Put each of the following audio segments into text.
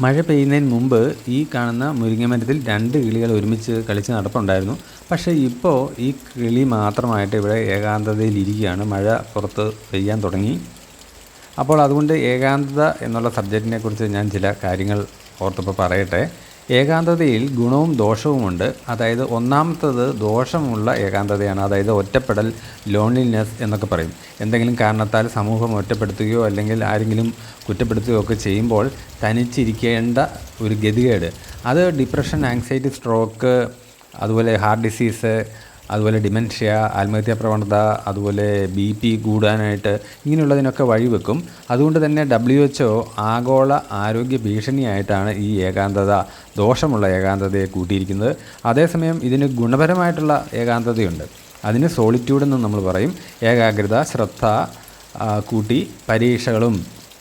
മഴ പെയ്യുന്നതിന് മുമ്പ് ഈ കാണുന്ന മുരിങ്ങമരത്തിൽ രണ്ട് കിളികൾ ഒരുമിച്ച് കളിച്ച് നടപ്പുണ്ടായിരുന്നു. പക്ഷേ ഇപ്പോൾ ഈ കിളി മാത്രമായിട്ട് ഇവിടെ ഏകാന്തതയിൽ ഇരിക്കുകയാണ് മഴ പുറത്ത് പെയ്യാൻ തുടങ്ങി. അപ്പോൾ അതുകൊണ്ട് ഏകാന്തത എന്നുള്ള സബ്ജക്റ്റിനെ കുറിച്ച് ഞാൻ ചില കാര്യങ്ങൾ ഓർത്തപ്പോൾ പറയട്ടെ. ഏകാന്തതയിൽ ഗുണവും ദോഷവുമുണ്ട്. അതായത് ഒന്നാമത്തത് ദോഷമുള്ള ഏകാന്തതയാണ്. അതായത് ഒറ്റപ്പെടൽ ലോൺലിനെസ് എന്നൊക്കെ പറയും. എന്തെങ്കിലും കാരണത്താൽ സമൂഹം ഒറ്റപ്പെടുത്തുകയോ അല്ലെങ്കിൽ ആരെങ്കിലും കുറ്റപ്പെടുത്തുകയോ ഒക്കെ ചെയ്യുമ്പോൾ തനിച്ചിരിക്കേണ്ട ഒരു ഗതികേട്. അത് ഡിപ്രഷൻ ആങ്സൈറ്റി സ്ട്രോക്ക് അതുപോലെ ഹാർട്ട് ഡിസീസ് അതുപോലെ ഡിമെൻഷ്യ ആത്മഹത്യാ പ്രവണത അതുപോലെ ബി പി കൂടാനായിട്ട് ഇങ്ങനെയുള്ളതിനൊക്കെ വഴിവെക്കും അതുകൊണ്ട് തന്നെ ഡബ്ല്യു എച്ച് ഒ ആഗോള ആരോഗ്യ ഭീഷണിയായിട്ടാണ് ഈ ഏകാന്തത ദോഷമുള്ള ഏകാന്തതയെ കൂട്ടിയിരിക്കുന്നത്. അതേസമയം ഇതിന് ഗുണപരമായിട്ടുള്ള ഏകാന്തതയുണ്ട്. അതിന് സോളിറ്റ്യൂഡ് എന്ന് നമ്മൾ പറയും. ഏകാഗ്രത ശ്രദ്ധ കൂട്ടി പരീക്ഷകളും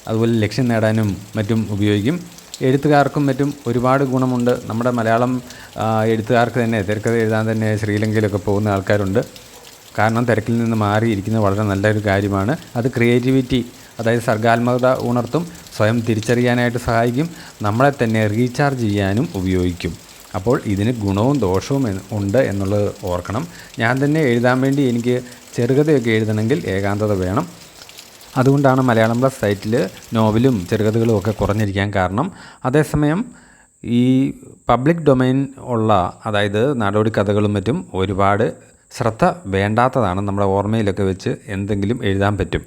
അതുപോലെ ലക്ഷ്യം നേടാനും മറ്റും ഉപയോഗിക്കും. എഴുത്തുകാർക്കും മറ്റും ഒരുപാട് ഗുണമുണ്ട്. നമ്മുടെ മലയാളം എഴുത്തുകാർക്ക് തന്നെ തിരക്കഥ എഴുതാൻ തന്നെ ശ്രീലങ്കയിലൊക്കെ പോകുന്ന ആൾക്കാരുണ്ട്. കാരണം തിരക്കിൽ നിന്ന് മാറിയിരിക്കുന്നത് വളരെ നല്ലൊരു കാര്യമാണ്. അത് ക്രിയേറ്റിവിറ്റി അതായത് സർഗാത്മകത ഉണർത്തും സ്വയം തിരിച്ചറിയാനായിട്ട് സഹായിക്കും നമ്മളെ തന്നെ റീചാർജ് ചെയ്യാനും ഉപയോഗിക്കും. അപ്പോൾ ഇതിന് ഗുണവും ദോഷവും ഉണ്ട് എന്നുള്ളത് ഓർക്കണം. ഞാൻ തന്നെ എഴുതാൻ വേണ്ടി എനിക്ക് ചെറുകഥയൊക്കെ എഴുതണമെങ്കിൽ ഏകാന്തത വേണം. അതുകൊണ്ടാണ് മലയാളം പ്ലസ് സൈറ്റിൽ നോവലും ചെറുകഥകളും ഒക്കെ കുറഞ്ഞിരിക്കാൻ കാരണം. അതേസമയം ഈ പബ്ലിക് ഡൊമൈൻ ഉള്ള അതായത് നാടോടി കഥകളും മറ്റും ഒരുപാട് ശ്രദ്ധ വേണ്ടാത്തതാണ് നമ്മുടെ ഓർമ്മയിലൊക്കെ വെച്ച് എന്തെങ്കിലും എഴുതാൻ പറ്റും.